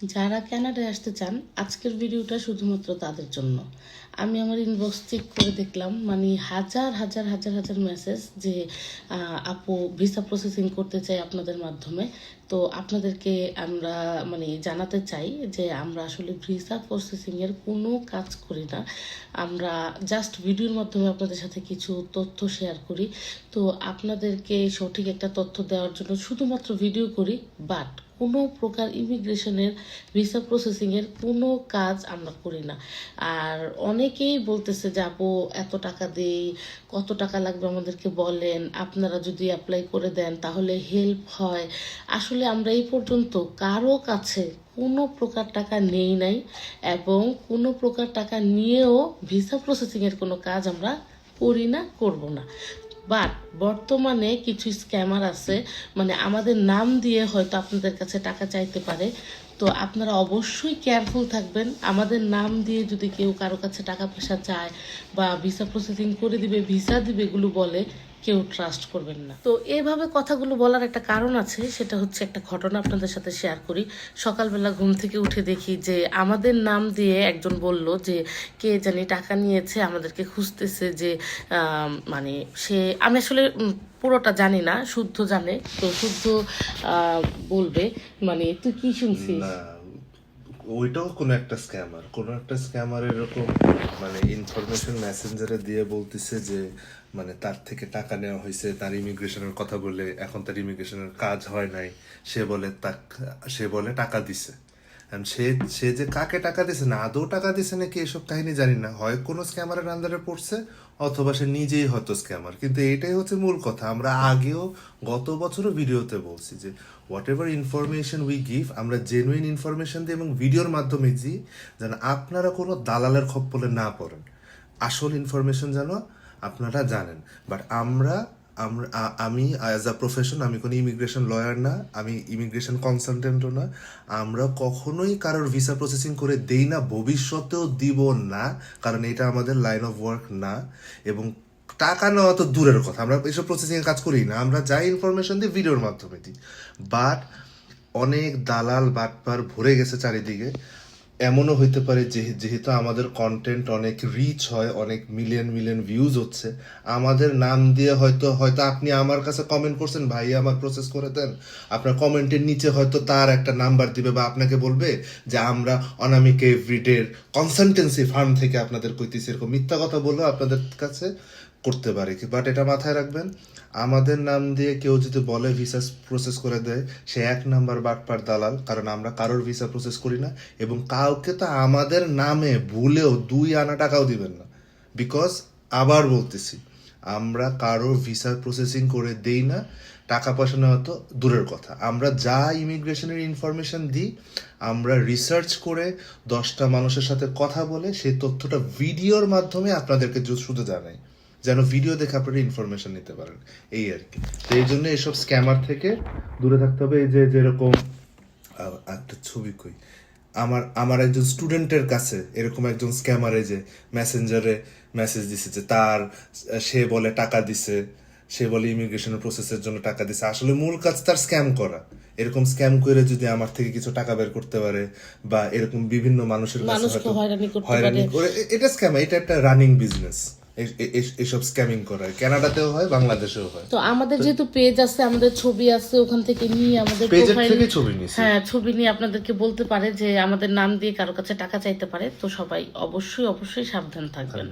যারা কানাডায় আসতে চান, আজকের ভিডিওটা শুধুমাত্র তাদের জন্য। আমি আমার ইনবক্স চেক করে দেখলাম মানে হাজার হাজার হাজার হাজার মেসেজ যে আপু ভিসা প্রসেসিং করতে চাই আপনাদের মাধ্যমে। তো আপনাদেরকে আমরা মানে জানাতে চাই যে আমরা আসলে ভিসা প্রসেসিংয়ের কোনো কাজ করি না। আমরা জাস্ট ভিডিওর মাধ্যমে আপনাদের সাথে কিছু তথ্য শেয়ার করি। তো আপনাদেরকে সঠিক একটা তথ্য দেওয়ার জন্য শুধুমাত্র ভিডিও করি বাট কোনো প্রকার ইমিগ্রেশনের ভিসা প্রসেসিংয়ের কোনো কাজ আমরা করি না। আর অনেকেই বলতেছে যাব এত টাকা দেই, কত টাকা লাগবে আমাদেরকে বলেন? আপনারা যদি অ্যাপ্লাই করে দেন, তাহলে হেল্প হয়। আসলে আমরা এই পর্যন্ত কারও কাছে কোনো প্রকার টাকা নেই নাই এবং কোনো প্রকার টাকা নিয়েও ভিসা প্রসেসিংয়ের কোনো কাজ আমরা করি না, করব না। বাট বর্তমানে কিছু স্ক্যামার আছে মানে আমাদের নাম দিয়ে হয়তো আপনাদের কাছে টাকা চাইতে পারে। তো আপনারা অবশ্যই কেয়ারফুল থাকবেন। আমাদের নাম দিয়ে যদি কেউ কারও কাছে টাকা পয়সা চায় বা ভিসা প্রসেসিং করে দিবে ভিসা দিবে এগুলো বলে কেউ ট্রাস্ট করবেন না। তো এইভাবে কথাগুলো বলার একটা কারণ আছে সেটা হচ্ছে একটা ঘটনা আপনাদের সাথে শেয়ার করি। সকালবেলা ঘুম থেকে উঠে দেখি যে আমাদের নাম দিয়ে একজন বলল যে কে জানি টাকা নিয়েছে আমাদেরকে খুঁজতেছে যে মানে সে আমি আসলে পুরোটা জানি না শুদ্ধ জানে। তো শুদ্ধ বলবে মানে তুই কি শুনছিস? ওইটাও কোনো একটা স্ক্যামার কোনো একটা স্ক্যামার এরকম মানে ইনফরমেশন মেসেঞ্জারে দিয়ে বলতেছে যে মানে তার থেকে টাকা নেওয়া হয়েছে, তার ইমিগ্রেশনের কথা বলে, এখন তার ইমিগ্রেশনের কাজ হয় নাই, সে বলে তাক, সে বলে টাকা দিছে। And সে সে যে কাকে টাকা দিছে না, আদৌ টাকা দিছে নাকি এসব কাহিনী জানি না। হয় কোনো স্ক্যামারের আন্দারে পড়ছে, অথবা সে নিজেই হয়তো স্ক্যামার কিন্তু এটাই হচ্ছে মূল কথা। আমরা আগেও গত বছরও ভিডিওতে বলছি যে whatever information we give আমরা জেনুইন ইনফরমেশন দিই এবং ভিডিওর মাধ্যমে দিই যেন আপনারা কোনো দালালের খপ্পলে না পড়েন। আসল ইনফরমেশন যেন আপনারা জানেন। বাট আমরা আমরা আমি অ্যাজ আ প্রফেশন আমি কোনো ইমিগ্রেশন লয়ার না, আমি ইমিগ্রেশন কনসালটেন্টও না। আমরা কখনোই কারোর ভিসা প্রসেসিং করে দেই না, ভবিষ্যতেও দিব না, কারণ এটা আমাদের লাইন অফ ওয়ার্ক না। এবং টাকা নেওয়া তো দূরের কথা, আমরা এসব প্রসেসিং এর কাজ করি না, আমরা যাই ইনফরমেশন দিই ভিডিওর মাধ্যমে দিই। বাট অনেক দালাল বাটপার ভরে গেছে চারিদিকে। এমনও হইতে পারে যে, যেহেতু আমাদের কন্টেন্ট অনেক রিচ হয়, অনেক মিলিয়ন মিলিয়ন ভিউজ হচ্ছে, আমাদের নাম দিয়ে হয়তো হয়তো আপনি আমার কাছে কমেন্ট করছেন, ভাই, আমার প্রসেস করে দেন। আপনার কমেন্টের নিচে হয়তো তার একটা নাম্বার দিবে বা আপনাকে বলবে যে, আমরা অনামিকা এভরিডের কনসালটেন্সি ফার্ম থেকে আপনাদের কইতেছি। এরকম মিথ্যা কথা বললেও আপনাদের কাছে করতে পারি। বাট এটা মাথায় রাখবেন, আমাদের নাম দিয়ে কেউ যদি বলে ভিসা প্রসেস করে দেয়, সে এক নাম্বার বাটপার দালাল, কারণ আমরা কারোর ভিসা প্রসেস করি না, এবং কাউকে তো আমাদের নামে ভুলেও দুই আনা টাকাও দিবেন না। বিকজ আবার বলতেছি, আমরা কারোর ভিসা প্রসেসিং করে দেই না, টাকা পয়সা নেওয়া তো দূরের কথা। আমরা যা ইমিগ্রেশনের ইনফরমেশন দিই, আমরা রিসার্চ করে দশটা মানুষের সাথে কথা বলে সেই তথ্যটা ভিডিওর মাধ্যমে আপনাদেরকে শুধু জানাই। যেন ভিডিও দেখে আপনারা ইনফরমেশন নিতে পারেন। এই আর কি। তো এই জন্য এসব স্ক্যামার থেকে দূরে থাকতে হবে। এই যে যেরকম একটা ছবি কই। আমার আমার একজন স্টুডেন্টের কাছে এরকম একজন স্ক্যামারে যে মেসেঞ্জারে মেসেজ দিছে যে তার সে বলে টাকা দিছে সে বলে ইমিগ্রেশনের প্রসেসের জন্য টাকা দিছে। আসলে মূল কাজ তার স্ক্যাম করা। এরকম স্ক্যাম করে যদি আমার থেকে কিছু টাকা বের করতে পারে বা এরকম বিভিন্ন মানুষের কাছে হয়রানি। করে এটা স্ক্যাম এটা একটা রানিং বিজনেস এসব স্ক্যামিং করা হয়। কানাডাতেও হয় বাংলাদেশেও হয়। তো আমাদের যেহেতু পেজ আছে আমাদের ছবি আছে ওখান থেকে নিয়ে আমাদের পেজের থেকে ছবি নিয়ে হ্যাঁ ছবি নিয়ে আপনাদেরকে বলতে পারে যে আমাদের নাম দিয়ে কারও কাছে টাকা চাইতে পারে তো সবাই অবশ্যই অবশ্যই সাবধান থাকবেন।